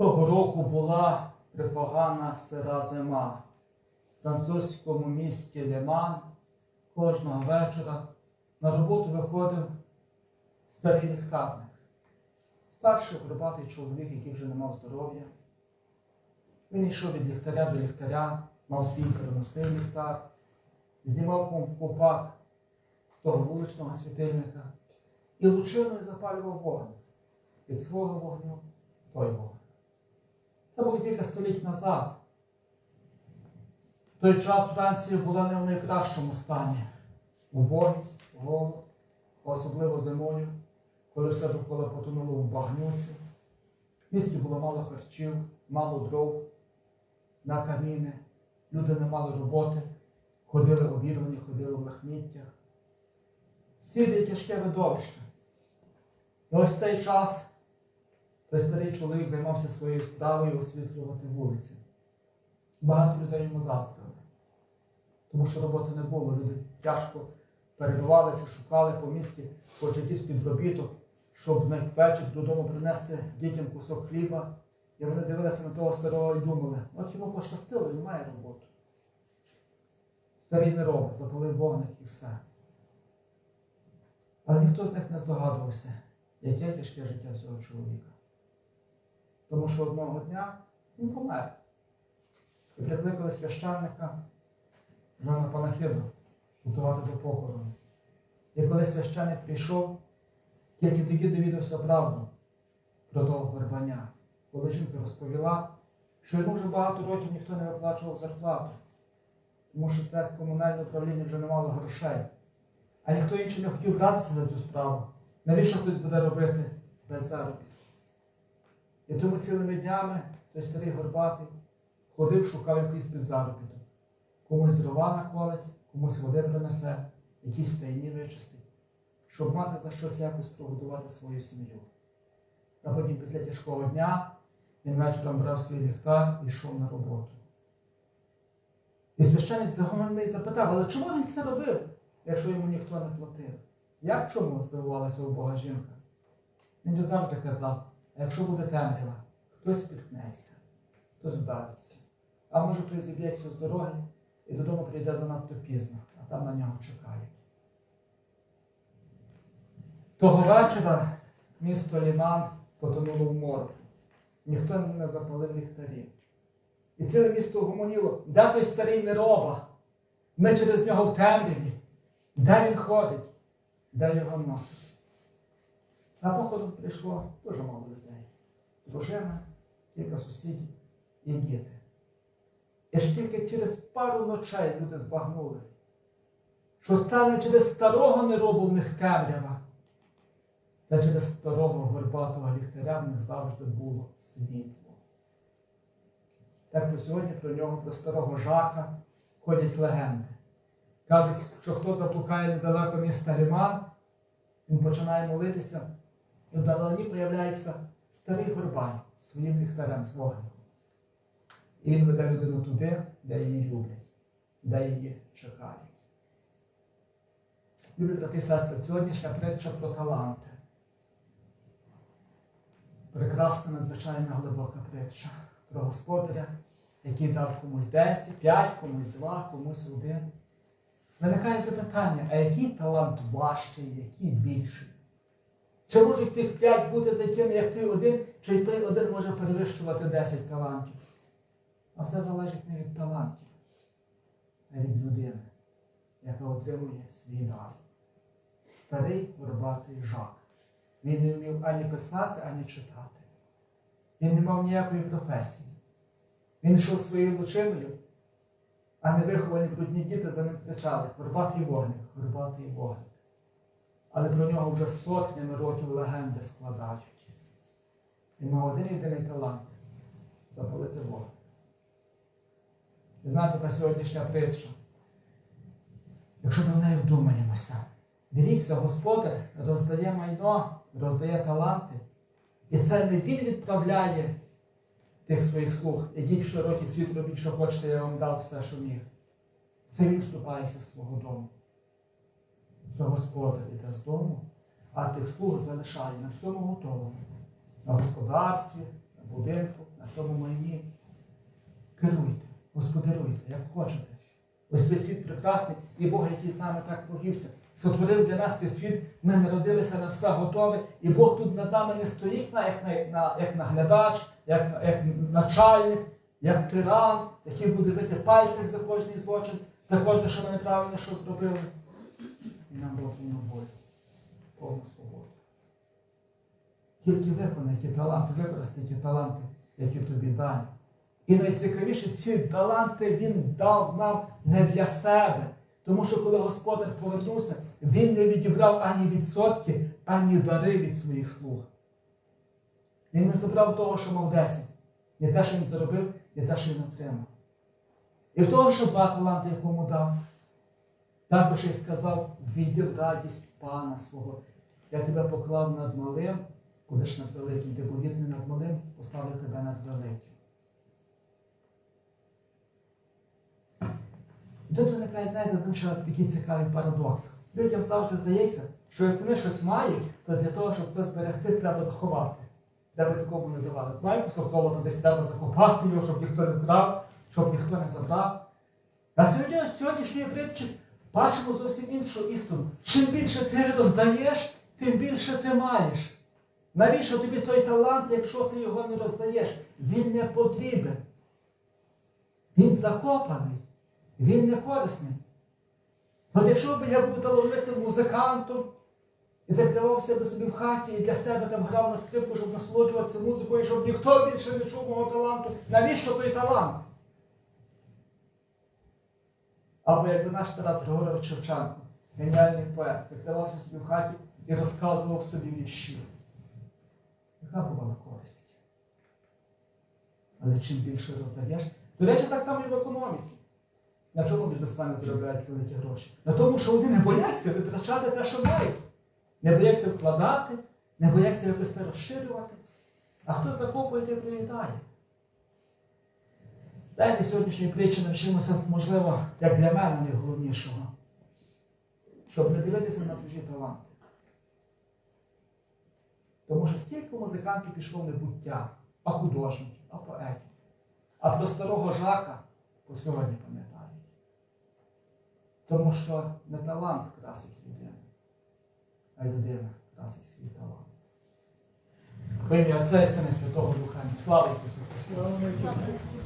Того року була припогана сира зима. В французькому місті Леман кожного вечора на роботу виходив старий ліхтарник. Старший горбатий чоловік, який вже не мав здоров'я. Він йшов від ліхтаря до ліхтаря, мав свій переносний ліхтар, знімав купак з того вуличного світильника і лучиною запалював вогонь від свого вогню той вогонь. Це було кілька століть назад. В той час Франція була не в найкращому стані. Убогість, голод, особливо зимою, коли все довкола потонуло в багнюці. В місті було мало харчів, мало дров на каміни, люди не мали роботи, ходили обірвані, ходили в лахміттях. Сірі тяжке видовище. І ось цей час той старий чоловік займався своєю справою освітлювати вулиці. Багато людей йому заздрили, тому що роботи не було. Люди тяжко перебивалися, шукали по місті, хоч якийсь підробіток, щоб на вечір додому принести дітям кусок хліба. І вони дивилися на того старого і думали, от йому пощастило, він має роботу. Старий не робить, запалив вогник і все. Але ніхто з них не здогадувався, яке тяжке життя цього чоловіка. Тому що одного дня він помер. І прикликали священника Жана Панахиду готувати до похорону. І коли священник прийшов, тільки тоді довідався правду про того горбаня. Коли жінка розповіла, що йому вже багато років ніхто не виплачував зарплату, тому що те комунальне управління вже не мало грошей. А ніхто інший не хотів братися за цю справу. Навіщо хтось буде робити без заробітку? І тому цілими днями той старий горбатий ходив, шукав якийсь підзаробіток. Комусь дрова наколить, комусь води принесе, якісь стайні вичистить, щоб мати за щось якось прогодувати свою сім'ю. А потім після тяжкого дня він вечором брав свій ліхтар і йшов на роботу. І священник здивований запитав, але чому він це робив, якщо йому ніхто не платив? Як чому? здивувалася убога жінка. Він же завжди казав, а якщо буде темрява, хтось спіткнеться, хтось вдариться. А може хтось зіб'ється з дороги і додому прийде занадто пізно, а там на нього чекають. Того вечора місто Ліман потонуло в морку. Ніхто не запалив ліхтарів. І ціле місто гомоніло, де той старий нероба? Ми через нього в темряві. Де він ходить? Де його носить? На походу прийшло дуже мало людей. Дружина, кілька сусідів і діти. І ж тільки через пару ночей люди збагнули, що саме через старого неробу в них темрява, та через старого горбатого ліхтаря в них завжди було світло. Так то сьогодні про нього, про старого жака, ходять легенди. Кажуть, що хто заблукає недалеко міста Ліман, він починає молитися, і вдалині появляється старий горбань своїм ліхтарем з вогником. І він веде людину туди, де її люблять, де її чекають. Любі брати і сестри, сьогоднішня притча про таланти. Прекрасна, надзвичайно глибока притча про господаря, який дав комусь 10, 5, комусь 2, комусь один. Виникає запитання, а який талант важчий, який більший? Чи можуть тих 5 бути такими, як той один, чи той один може перевищувати 10 талантів? А все залежить не від талантів, а від людини, яка отримує свій дар. Старий горбатий жак. Він не вмів ані писати, ані читати. Він не мав ніякої професії. Він йшов своєю лучиною, а не виховані брудні діти за ним кричали Горбатий вогник, горбатий вогник. Але про нього вже сотнями років легенди складають. Він мав один єдиний талант запалити. І знаєте, та сьогоднішня притча. Якщо ми в неї вдумаємося, дивіться, Господар роздає майно, роздає таланти. І це не Він відправляє тих своїх слуг. Ідіть в широкий світ, робіть, що хочете, я вам дав все, що міг. Це він вступається з свого дому це господар іде з дому, а тих слуг залишає на всьому готовому, на господарстві, на будинку, на тому майні. Керуйте, господаруйте, як хочете. Ось той світ прекрасний, і Бог, який з нами так повівся, сотворив для нас цей світ, ми народилися на все готове, і Бог тут над нами не стоїть на, як, на, як наглядач, як, як начальник, як тиран, який буде бити пальцях за кожний злочин, за кожне, що ми неправильно що зробили. І нам було повну волю, повну свободу. Тільки виконай ті таланти, використай ті таланти, які тобі дані. І найцікавіше, ці таланти Він дав нам не для себе. Тому що коли Господар повернувся, Він не відібрав ані відсотки, ані дари від своїх слуг. Він не забрав того, що мав 10. Не те, що він заробив, не те, що він отримав. І в того, що два таланти, якому дав, також і сказав, війди радість Пана свого. Я тебе поклав над малим, будеш над великим, ти був вірний над малим, поставлю тебе над великим. Тут виникає, знаєте, один ще такий цікавий парадокс. Людям завжди здається, що як вони щось мають, то для того, щоб це зберегти, треба заховати. Треба нікому не давати. Має кусок золота десь треба закопати його, щоб ніхто не вкрав, щоб ніхто не забрав. А сьогодні сьогоднішньої притчі бачимо зовсім іншу істину. Чим більше ти роздаєш, тим більше ти маєш. Навіщо тобі той талант, якщо ти його не роздаєш? Він не потрібен. Він закопаний, він не корисний. От якщо б я був талановитим музикантом і закривав себе собі в хаті і для себе там грав на скрипку, щоб насолоджуватися музикою, щоб ніхто більше не чув мого таланту, навіщо той талант? Або якби наш Тарас Григорович Шевченко, геніальний поет, закривався собі в хаті і розказував собі вірші. Яка була користь? Але чим більше роздаєш, до речі, так само і в економіці. На чому бізнесмени заробляють великі гроші? На тому, що вони не бояться витрачати те, що мають. Не бояться вкладати, не бояться якось розширювати. А хто закопує, той приїдає. Знаєте, сьогоднішньої притчі навчимося, можливо, як для мене найголовнішого, щоб не дивитися на чужі таланти. Тому що скільки музикантів пішло в небуття, а художників, а поетів, а про старого жака по сьогодні пам'ятають. Тому що не талант красить людину, а людина красить свій талант. Отця і Сина Святого Духа. Слава Ісусу Христу!